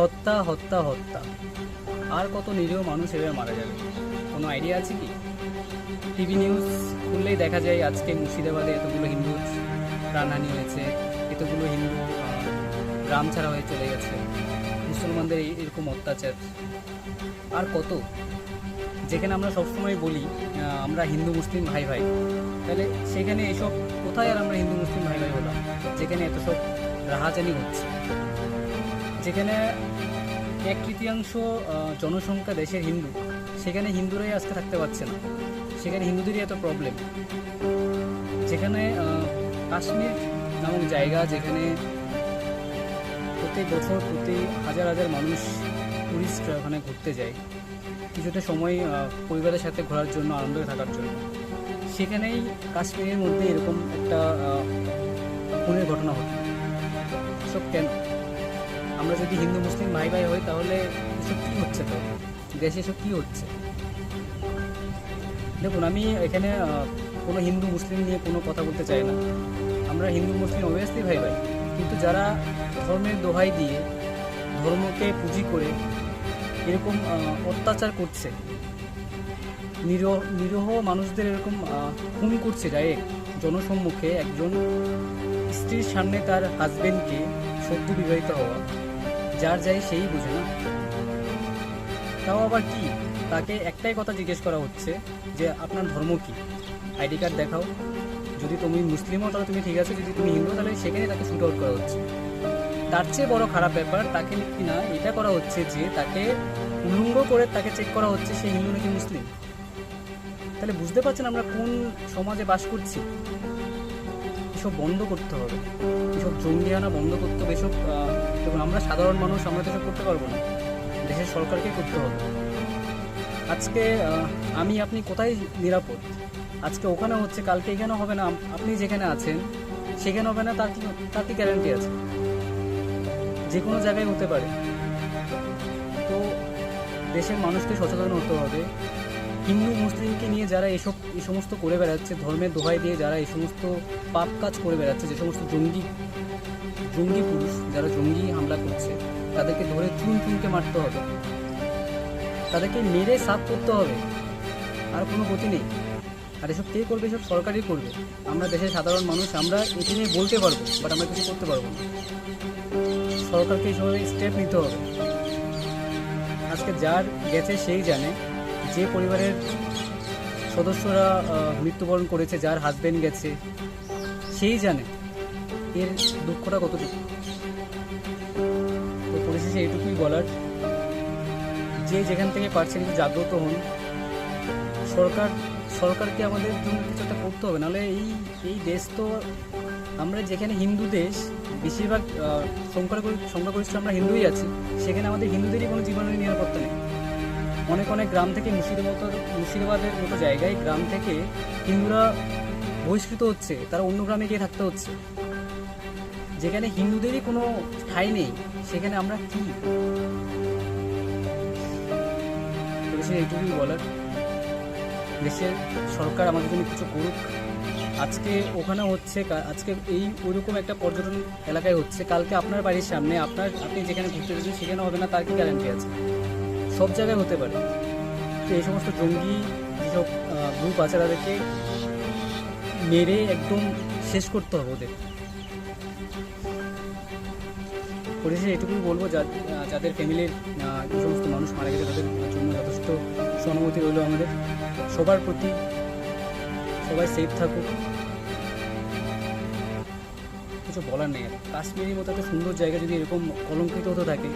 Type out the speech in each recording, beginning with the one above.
হত্যা হত্যা হত্যা। আর কত নিরীহ মানুষ এভাবে মারা যাবে? কোনো আইডিয়া আছে কি? টিভি নিউজ খুললেই দেখা যায় আজকে মুর্শিদাবাদে এতগুলো হিন্দু প্রাণহানি হয়েছে, এতগুলো হিন্দু গ্রাম ছাড়া হয়ে চলে গেছে। মুসলমানদের এরকম অত্যাচার। আর কত? যেখানে আমরা সবসময় বলি আমরা হিন্দু, মুসলিম, ভাই ভাই। তাহলে সেখানে এসব কোথায় আর আমরা হিন্দু, মুসলিম, ভাই ভাই হলাম যেখানে এত সব রাহাজানি হচ্ছে। যেখানে এক তৃতীয়াংশ জনসংখ্যা দেশের হিন্দু, সেখানে হিন্দুরাই আজকে থাকতে পারছে না। সেখানে হিন্দুদেরই এত প্রবলেম যেখানে কাশ্মীর নামক জায়গা যেখানে প্রতি বছর প্রতি হাজার হাজার মানুষ টুরিস্টরা ওখানে ঘুরতে যায়, কিছুটা সময় পরিবারের সাথে ঘোরার জন্য, আনন্দ থাকার জন্য। সেখানেই কাশ্মীরের মধ্যে এরকম একটা খুনের ঘটনা হতো সব কেন? আমরা যদি হিন্দু, মুসলিম ভাই ভাই হই, তাহলে এসব কী হচ্ছে তো? দেশে এসব কী হচ্ছে? দেখুন, আমি এখানে কোনো হিন্দু, মুসলিম নিয়ে কোনো কথা বলতে চাই না। আমরা হিন্দু, মুসলিম অবভিয়াসলি ভাই ভাই। কিন্তু যারা ধর্মের দোহাই দিয়ে ধর্মকে পুঁজি করে এরকম অত্যাচার করছে, নিরহ নিরহ মানুষদের এরকম খুন করছে ডাইরেক্ট জনসম্মুখে একজন স্ত্রীর সামনে তার হাজবেন্ডকে সদ্য বিবাহিত হওয়া যার যাই সেই বোঝে না। তাও আবার কি? তাকে একটাই কথা জিজ্ঞেস করা হচ্ছে যে, আপনার ধর্ম কি? আইডি কার্ড দেখাও। যদি তুমি মুসলিম হও তাহলে তুমি ঠিক আছে। যদি তুমি হিন্দু, তাহলে সেখানে তাকে শুট আউট করা হচ্ছে। তার চেয়ে বড় খারাপ ব্যাপার তাকে কিনা এটা করা হচ্ছে যে, তাকে উলঙ্গ করে তাকে চেক করা হচ্ছে সে হিন্দু নাকি মুসলিম। তাহলে বুঝতে পারছেন আমরা কোন সমাজে বাস করছি? এসব বন্ধ করতে হবে। এসব জঙ্গিয়ানা বন্ধ করতে হবে, এসব দেখুন, আমরা সাধারণ মানুষ, আমরা তো এসব করতে পারব না। দেশের সরকারকে করতে হবে। আজকে আমি, আপনি কোথায় নিরাপদ? আজকে ওখানে হচ্ছে, কালকে এখানে হবে না, আপনি যেখানে আছেন, সেখানে হবে না, তার কি তার কি গ্যারান্টি আছে? যে কোনো জায়গায় হতে পারে। তো দেশের মানুষকে সচেতন হতে হবে। হিন্দু, মুসলিমকে নিয়ে যারা এসব, এই সমস্ত করে বেড়াচ্ছে, ধর্মের দোহাই দিয়ে যারা এই সমস্ত পাপ কাজ করে বেড়াচ্ছে, যে সমস্ত জঙ্গি জঙ্গি পুরুষ, যারা জঙ্গি হামলা করছে, তাদেরকে ধরে চুন চুনকে মারতে হবে। তাদেরকে মেরে সাফ করতে হবে। আর কোনো গতি নেই। আর এসব কে করবে, এসব সরকারই করবে। আমরা দেশের সাধারণ মানুষ, আমরা এটি নিয়ে বলতে পারব বাট আমরা কিছু করতে পারব না। সরকারকে এইসবে স্টেপ নিতে হবে। আজকে যার গেছে সেই জানে। যে পরিবারের সদস্যরা মৃত্যুবরণ করেছে, যার হাজবেন্ড গেছে, সেই জানে এর দুঃখটা কতটুকু। তো পরিশেষে এইটুকুই বলার, যে যেখান থেকে পারছেন একটু জাগ্রত হন। সরকার, সরকারকে আমাদের জন্য কিছু একটা করতে হবে, নাহলে এই এই দেশ তো আমরা যেখানে হিন্দু দেশ, বেশিরভাগ সংখ্যাগরিষ্ঠ আমরা হিন্দুই আছি, সেখানে আমাদের হিন্দুদেরই কোনো জীবনের নিরাপত্তা নেই। অনেক অনেক গ্রাম থেকে মুর্শিদাবাদ মুর্শিদাবাদের মতো জায়গায় গ্রাম থেকে হিন্দুরা বহিষ্কৃত হচ্ছে, তারা অন্য গ্রামে গিয়ে থাকতে হচ্ছে। যেখানে হিন্দুদেরই কোনো ঠাঁই নেই, সেখানে আমরা কি? এইটুকুই বলার। দেশের সরকার আমাদের জন্য কিছু করুক। আজকে ওখানে হচ্ছে আজকে এই ওইরকম একটা পর্যটন এলাকায় হচ্ছে, কালকে আপনার বাড়ির সামনে, আপনার আপনি যেখানে ঘুরতে যাচ্ছেন সেখানে হবে না, তার কি গ্যারান্টি আছে? সব জায়গায় হতে পারে। তো এই সমস্ত জঙ্গি যেসব গ্রুপ আছে তাদেরকে মেরে একদম শেষ করতে হবে ওদের। পরিশেষে এটুকুই বলব যাদের ফ্যামিলির যে সমস্ত মানুষ মারা গেছে তাদের জন্য যথেষ্ট সহানুভূতি রইল আমাদের। সবার প্রতি সবাই সেফ থাকুক। কিছু বলার নেই কাশ্মীরের মতো একটা সুন্দর জায়গা যদি এরকম কলঙ্কিত হতে থাকে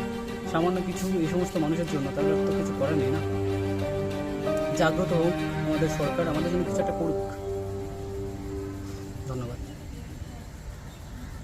সামান্য কিছু এই সমস্ত মানুষের জন্য তাহলে তো কিছু করার নেই না। জাগ্রত হোক, আমাদের সরকার আমাদের জন্য কিছু একটা করুক।